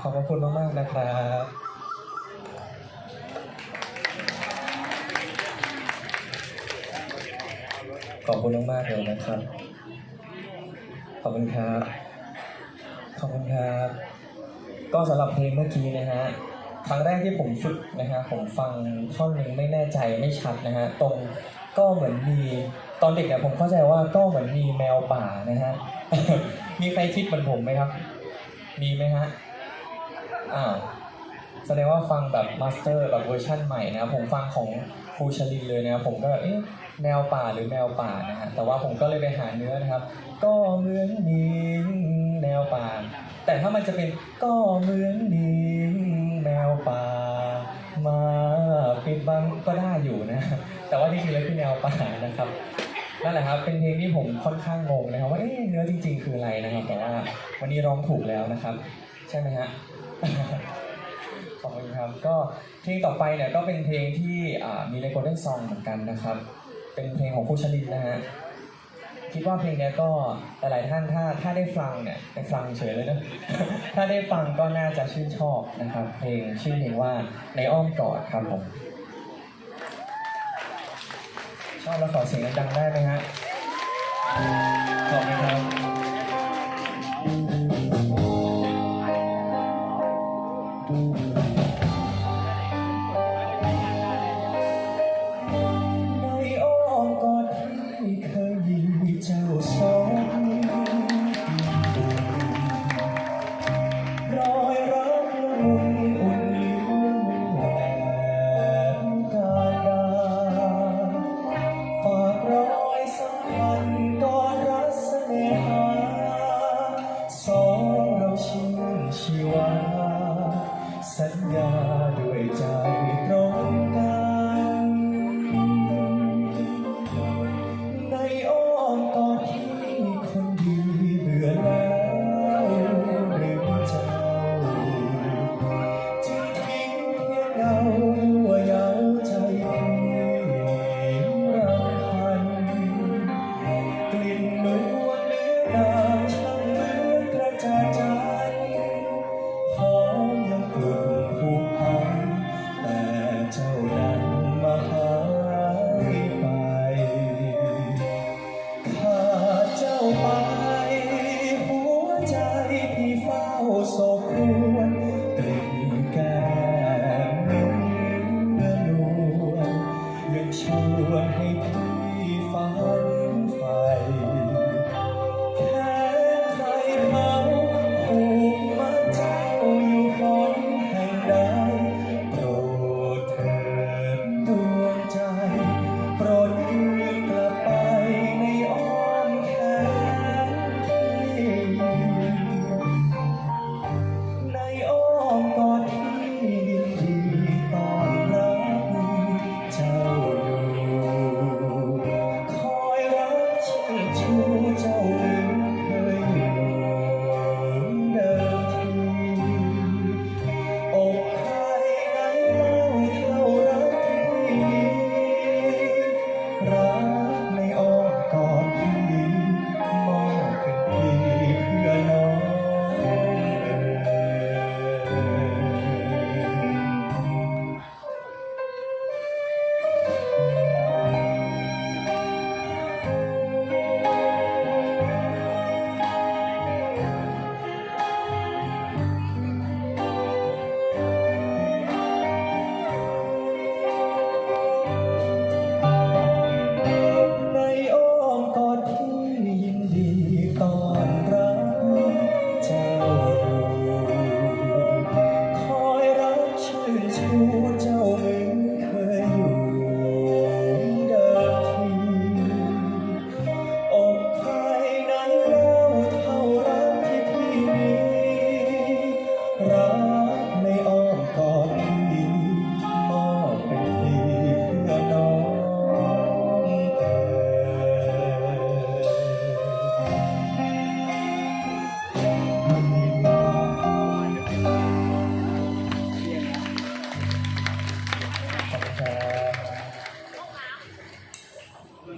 ขอบพระคุณมากๆนะครับขอบคุณมากๆเลยนะครับ ขอบคุณครับ ขอบคุณครับ ก็สำหรับเพลงเมื่อกี้นะฮะ ครั้งแรกที่ผมฝึกนะฮะ ผมฟังท่อนหนึ่งไม่แน่ใจไม่ชัดนะฮะ ตรงก็เหมือนมีตอนเด็กเนี่ยผมเข้าใจว่าก็เหมือนมีแมวป่านะฮะ มีใครคิดเหมือนผมไหมครับ มีไหมฮะ อ้าวแสดงว่าฟังแบบมาสเตอร์แบบเวอร์ชั่นใหม่นะผมฟังของครูชลินเลยนะผมก็แบบเอ๊ะแมวป่าหรือแมวป่านะฮะแต่ว่าผมก็เลยไปหาเนื้อนะครับ ก็เหมือนมีแมวป่า แต่ถ้ามันจะเป็นก็เหมือนมีแมวป่า มาปิดบังก็ได้อยู่นะ แต่ว่าที่จริงแล้วคือแมวป่านะครับนั่นแหละครับ เป็นเพลงที่ผมค่อนข้างงงนะครับว่าเอ๊ะเนื้อจริง ๆ คืออะไรนะครับ แต่ว่าวันนี้ร้องถูกแล้วนะครับ ใช่ไหมฮะ ขอบคุณครับ ก็เพลงต่อไปเนี่ยก็เป็นเพลงที่มีใน Golden Song เหมือนกันนะครับ เป็นเพลงของผู้ชลินนะฮะ คิดว่าเพลงนี้ก็หลายๆท่านถ้าถ้าได้ฟังเนี่ยได้ฟังเฉยเลยนะ ถ้าได้ฟังก็น่าจะชื่นชอบนะครับ เพลงชื่อเพลงว่าในอ้อมกอดครับผม ชอบแล้วขอเสียงดังๆได้ไหมฮะขอบคุณครับ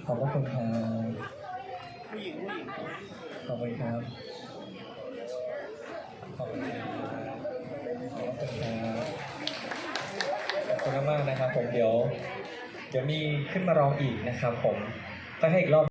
ขอบพระคุณครับขอบคุณครับ ขอบคุณครับขอบคุณครับขอบคุณมากนะครับผมเดี๋ยว เดี๋ยวมีขึ้นมารองอีกนะครับผมถ้าให้อีกรอบ